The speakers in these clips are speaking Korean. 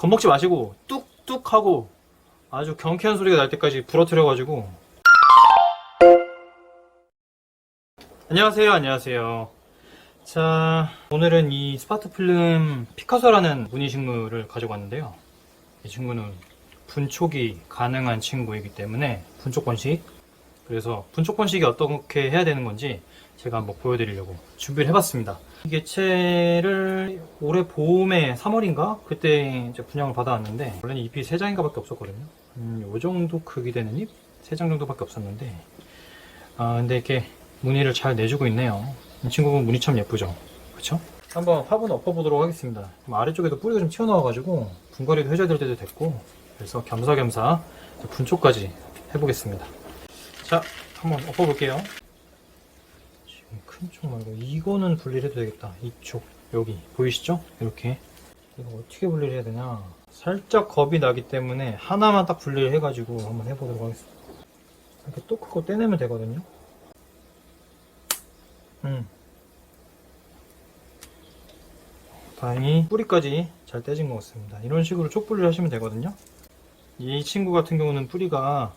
겁먹지 마시고 뚝뚝 하고 아주 경쾌한 소리가 날 때까지 부러뜨려 가지고. 안녕하세요. 안녕하세요. 자 오늘은 이 스파트 필름 피카소라는 무늬식물을 가지고 왔는데요. 이 친구는 분촉이 가능한 친구이기 때문에 분촉 번식 그래서 분촉 번식이 어떻게 해야 되는 건지 제가 한번 보여드리려고 준비를 해봤습니다. 이 개체를 올해 봄에 3월인가 그때 이제 분양을 받아왔는데 원래는 잎이 3장인가 밖에 없었거든요. 음, 요 정도 크기 되는 잎 3장 정도밖에 없었는데 아 근데 이렇게 무늬를 잘 내주고 있네요. 이 친구는 무늬 참 예쁘죠, 그렇죠? 한번 화분 엎어보도록 하겠습니다. 아래쪽에도 뿌리가 좀 튀어나와가지고 분갈이도 해줘야 될 때도 됐고 그래서 겸사겸사 분초까지 해보겠습니다. 자, 한번 엎어볼게요. 지금 큰 쪽 말고 이거는 분리를 해도 되겠다. 이쪽 여기 보이시죠? 이렇게 이거 어떻게 분리를 해야 되냐? 살짝 겁이 나기 때문에 하나만 딱 분리를 해가지고 한번 해보도록 하겠습니다. 이렇게 또 크고 떼내면 되거든요. 음. 다행히 뿌리까지 잘 떼진 것 같습니다. 이런 식으로 촉분리를 하시면 되거든요. 이 친구 같은 경우는 뿌리가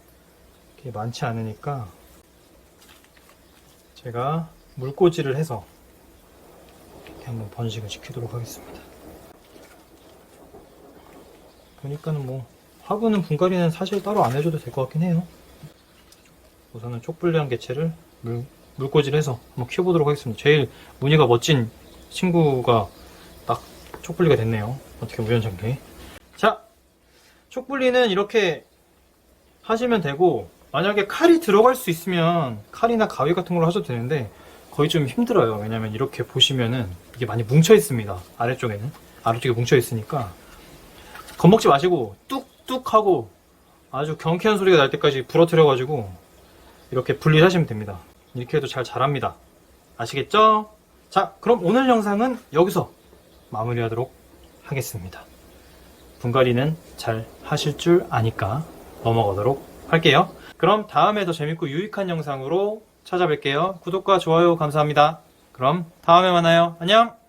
많지 않으니까 제가 물꽂이를 해서 이렇게 한번 번식을 시키도록 하겠습니다. 보니까는 뭐 화분은 분갈이는 사실 따로 안 해줘도 될 것 같긴 해요. 우선은 촉불리한 개체를 물, 물꽂이를 해서 한번 키워보도록 하겠습니다. 제일 무늬가 멋진 친구가 딱 촉불리가 됐네요. 어떻게 우연찮게. 자, 촉불리는 이렇게 하시면 되고 만약에 칼이 들어갈 수 있으면 칼이나 가위 같은 걸로 하셔도 되는데 거의 좀 힘들어요. 왜냐면 이렇게 보시면은 이게 많이 뭉쳐 있습니다. 아래쪽에는 아래쪽에 뭉쳐 있으니까 겁먹지 마시고 뚝뚝 하고 아주 경쾌한 소리가 날 때까지 부러뜨려 가지고 이렇게 분리를 하시면 됩니다. 이렇게 해도 잘 자랍니다. 아시겠죠? 자, 그럼 오늘 영상은 여기서 마무리하도록 하겠습니다. 분갈이는 잘 하실 줄 아니까 넘어가도록 할게요. 그럼 다음에 더 재밌고 유익한 영상으로 찾아뵐게요. 구독과 좋아요 감사합니다. 그럼 다음에 만나요. 안녕!